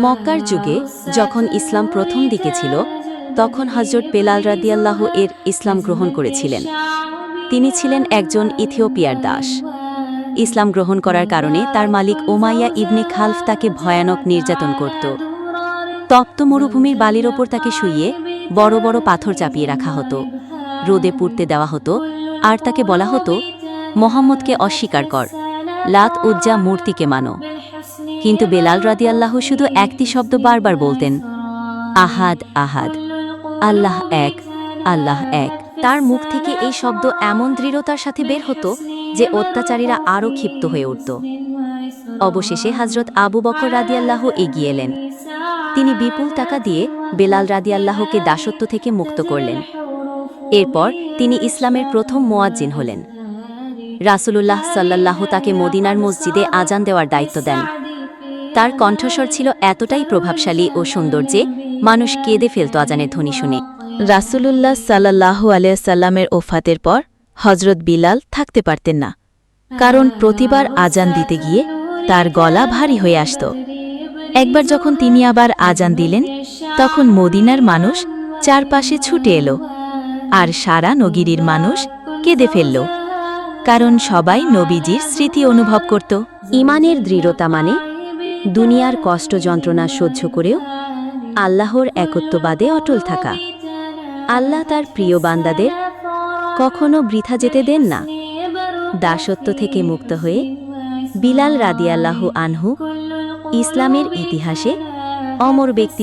মক্কার যুগে যখন ইসলাম প্রথম দিকে ছিল, তখন হজরত পেলাল রাদিয়াল্লাহ এর ইসলাম গ্রহণ করেছিলেন। তিনি ছিলেন একজন ইথিওপিয়ার দাস। ইসলাম গ্রহণ করার কারণে তার মালিক ওমাইয়া ইবনে খালফ তাকে ভয়ানক নির্যাতন করত। তপ্ত মরুভূমির বালির ওপর তাকে শুইয়ে বড় বড় পাথর চাপিয়ে রাখা হতো। রোদে পুড়তে দেওয়া হতো, আর তাকে বলা হতো, মোহাম্মদকে অস্বীকার কর। লাত উজ্জা মূর্তিকে মানো। কিন্তু বেলাল রাদিয়াল্লাহ শুধু একটি শব্দ বারবার বলতেন, আহাদ আহাদ। আল্লাহ এক আল্লাহ এক। তার মুখ থেকে এই শব্দ এমন দৃঢ়তার সাথে বের হতো যে অত্যাচারীরা আরও ক্ষিপ্ত হয়ে উঠত। অবশেষে হজরত আবু বকর রাদিয়াল্লাহ এগিয়ে এলেন। তিনি বিপুল টাকা দিয়ে বেলাল রাদিয়াল্লাহকে দাসত্ব থেকে মুক্ত করলেন। এরপর তিনি ইসলামের প্রথম মোয়াজ্জিন হলেন। রাসূলুল্লাহ সাল্লাল্লাহ তাকে মদিনার মসজিদে আজান দেওয়ার দায়িত্ব দেন। তার কণ্ঠস্বর ছিল এতটাই প্রভাবশালী ও সুন্দর যে মানুষ কেঁদে ফেলত আজানের ধ্বনি শুনে। রাসূলুল্লাহ সাল্লাল্লাহু আলিয়াল্লামের ওফাতের পর হজরত বিলাল থাকতে পারতেন না, কারণ প্রতিবার আজান দিতে গিয়ে তার গলা ভারী হয়ে আসত। একবার যখন তিনি আবার আজান দিলেন, তখন মদিনার মানুষ চারপাশে ছুটে এলো আর সারা নগিরির মানুষ কেঁদে ফেলল, কারণ সবাই নবীজির স্মৃতি অনুভব করত। ইমানের দৃঢ়তা মানে দুনিয়ার কষ্ট যন্ত্রণা সহ্য করেও আল্লাহর একত্ববাদে অটল থাকা। আল্লাহ তার প্রিয় বান্দাদের কখনো বৃথা যেতে দেন না। দাসত্ব থেকে মুক্ত হয়ে বিলাল রাদিয়াল্লাহু আনহু ইসলামের ইতিহাসে অমর ব্যক্তি